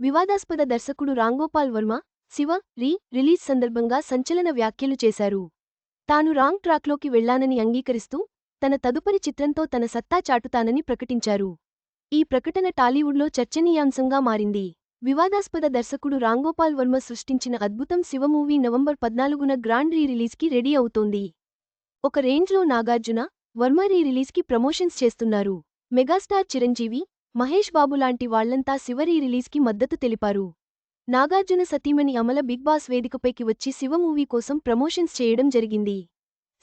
వివాదాస్పద దర్శకుడు Ramgopal Varma Shiva re release సందర్భంగా సంచలన వ్యాఖ్యలు చేశారు. తాను రాంగ్ ట్రాక్లోకి వెళ్ళానని అంగీకరిస్తూ తన తదుపరి చిత్రంతో తన సత్తా చాటుతానని ప్రకటించారు. ఈ ప్రకటన టాలీవుడ్లో చర్చనీయాంశంగా మారింది. వివాదాస్పద దర్శకుడు రాంగోపాల్ వర్మ సృష్టించిన అద్భుతం శివ మూవీ నవంబర్ పద్నాలుగున గ్రాండ్ రీ రిలీజ్కి రెడీ అవుతోంది. ఒక రేంజ్లో నాగార్జున వర్మ రీ రిలీజ్కి ప్రమోషన్స్ చేస్తున్నారు. మెగాస్టార్ చిరంజీవి మహేష్ బాబు లాంటి వాళ్ళంతా శివరి రిలీజ్కి మద్దతు తెలిపారు. నాగార్జున సతీమణి అమల బిగ్ బాస్ వేదికపైకి వచ్చి శివ మూవీ కోసం ప్రమోషన్స్ చేయడం జరిగింది.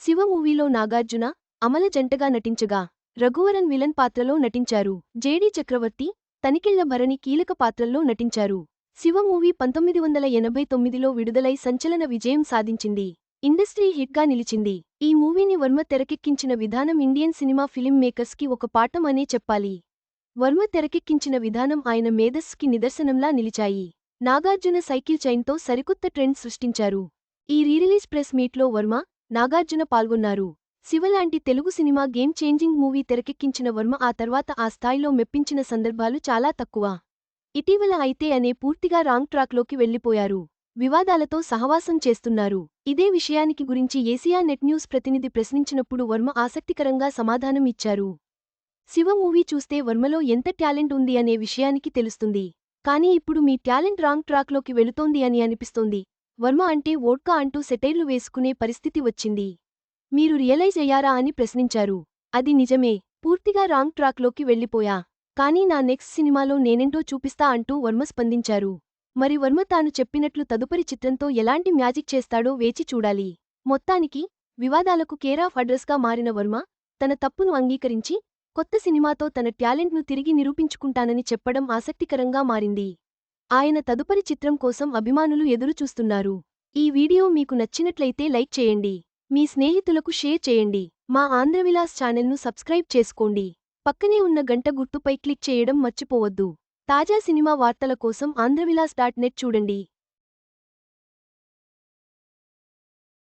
శివ మూవీలో నాగార్జున అమల జంటగా నటించగా రఘువరన్ విలన్ పాత్రలో నటించారు. జేడీ చక్రవర్తి తనికెళ్ళ భరణి కీలక పాత్రల్లో నటించారు. శివ మూవీ పంతొమ్మిది వందల ఎనభై తొమ్మిదిలో విడుదలై సంచలన విజయం సాధించింది. ఇండస్ట్రీ హిట్గా నిలిచింది. ఈ మూవీని వర్మ తెరకెక్కించిన విధానం ఇండియన్ సినిమా ఫిలిం మేకర్స్కి ఒక పాఠం అనే చెప్పాలి. వర్మ తెరకెక్కించిన విధానం ఆయన మేధస్సుకి నిదర్శనంలా నిలిచాయి. నాగార్జున సైకిల్ చైన్తో సరికొత్త ట్రెండ్ సృష్టించారు. ఈ రీరిలీజ్ ప్రెస్ మీట్లో వర్మ నాగార్జున పాల్గొన్నారు. శివలాంటి తెలుగు సినిమా గేమ్ చేంజింగ్ మూవీ తెరకెక్కించిన వర్మ ఆ తర్వాత ఆ స్థాయిలో మెప్పించిన సందర్భాలు చాలా తక్కువ. ఇటీవల అయితే అనే పూర్తిగా రాంగ్ ట్రాక్లోకి వెళ్ళిపోయారు వివాదాలతో సహవాసం చేస్తున్నారు. ఇదే విషయానికి గురించి ఏసియా నెట్ న్యూస్ ప్రతినిధి ప్రశ్నించినప్పుడు వర్మ ఆసక్తికరంగా సమాధానం ఇచ్చారు శివ మూవీ చూస్తే వర్మలో ఎంత టాలెంట్ ఉంది అనే విషయానికి తెలుస్తుంది. కానీ ఇప్పుడు మీ టాలెంట్ రాంగ్ ట్రాక్లోకి వెళుతోంది అని అనిపిస్తోంది. వర్మ అంటే ఓడ్కా అంటూ సెటైర్లు వేసుకునే పరిస్థితి వచ్చింది. మీరు రియలైజ్ అయ్యారా అని ప్రశ్నించారు. అది నిజమే. పూర్తిగా రాంగ్ ట్రాక్లోకి వెళ్ళిపోయా. కానీ నా నెక్స్ట్ సినిమాలో నేనెంటో చూపిస్తా అంటూ వర్మ స్పందించారు. మరి వర్మ తాను చెప్పినట్లు తదుపరి చిత్రంతో ఎలాంటి మ్యాజిక్ చేస్తాడో వేచి చూడాలి. మొత్తానికి వివాదాలకు కేరాఫ్ అడ్రస్గా మారిన వర్మ తన తప్పును అంగీకరించి కొత్త సినిమాతో తన టాలెంట్ను తిరిగి నిరూపించుకుంటానని చెప్పడం ఆసక్తికరంగా మారింది. ఆయన తదుపరి చిత్రం కోసం అభిమానులు ఎదురుచూస్తున్నారు. ఈ వీడియో మీకు నచ్చినట్లయితే లైక్ చేయండి. మీ స్నేహితులకు షేర్ చేయండి. మా ఆంధ్రవిలాస్ ఛానల్ను సబ్స్క్రైబ్ చేసుకోండి. పక్కనే ఉన్న గంట గుర్తుపై క్లిక్ చేయడం మర్చిపోవద్దు. తాజా సినిమా వార్తల కోసం ఆంధ్రవిలాస్ డాట్ నెట్ చూడండి.